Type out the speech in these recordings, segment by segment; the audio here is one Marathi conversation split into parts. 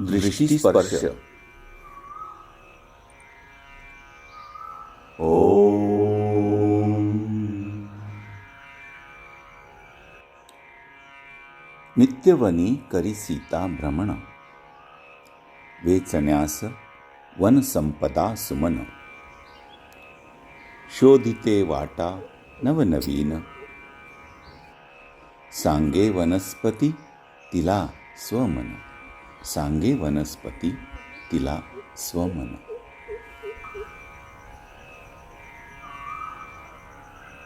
दृष्टीस्पर्श। नित्यवनी करी सीता भ्रमण। वेचण्यास वनसंपदा सुमन। शोधिते वाटा नवनवीन। सांगे वनस्पती तिला स्वमन। सांगे वनस्पती तिला स्वमन.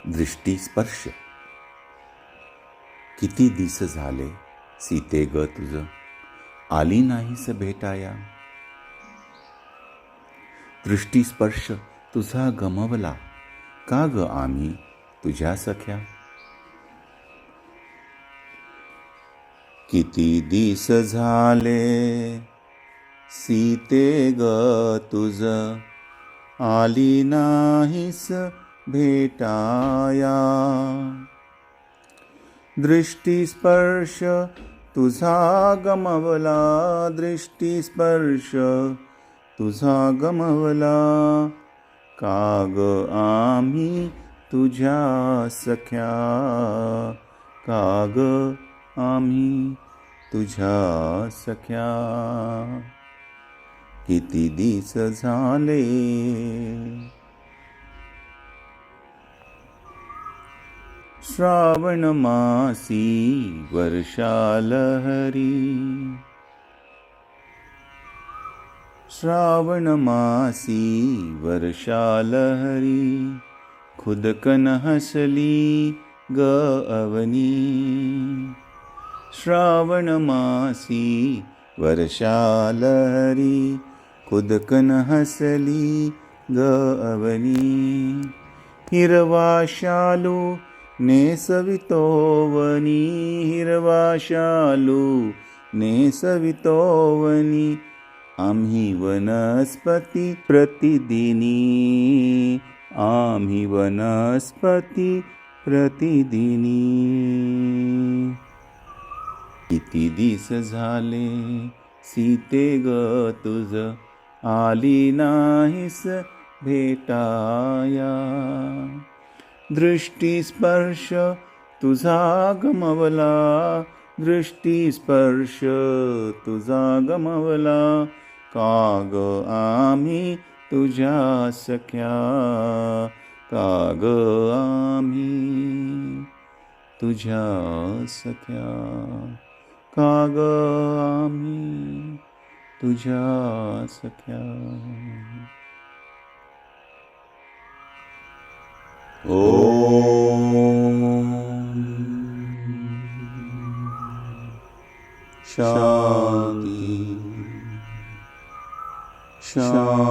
दृष्टीस्पर्श किती दिस झाले सीते ग तुझ? आली नाहीस भेटाया. दृष्टीस्पर्श तुझा गमवला. का ग आम्ही तुझ्या सख्या? किती दिस झाले? सीते ग तुझ आली नाहीस भेटाया. दृष्टीस्पर्श तुझा गमवला दृष्टीस्पर्श तुझा गमवला. काग आम्ही तुझ्या सख्या काग दिस झाले? श्रावण मासी वर्षालहरी श्रावण मासी वर्षालहरी खुदकन हसली ग अवनी श्रावणमासी वर्षालरी कुदकनहसली गवनी हिरवा शालु नेसवितोवनी हिरवा शालु नेसवितोवनि। अहं हि वनस्पति प्रतिदिनी आं हि वनस्पति प्रतिदिनी। किती दिस झाले? सीते ग तुझ आली नाहीस भेटाया. दृष्टीस्पर्श तुझा गमवला. दृष्टीस्पर्श तुझा गमवला. काग आम्ही तुझ्या सख्या. काग आम्ही तुझ्या सख्या. काग आम्ही तुझ्या सख्या. ॐ शान्ति शान्ति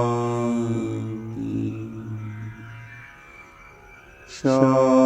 शान्ति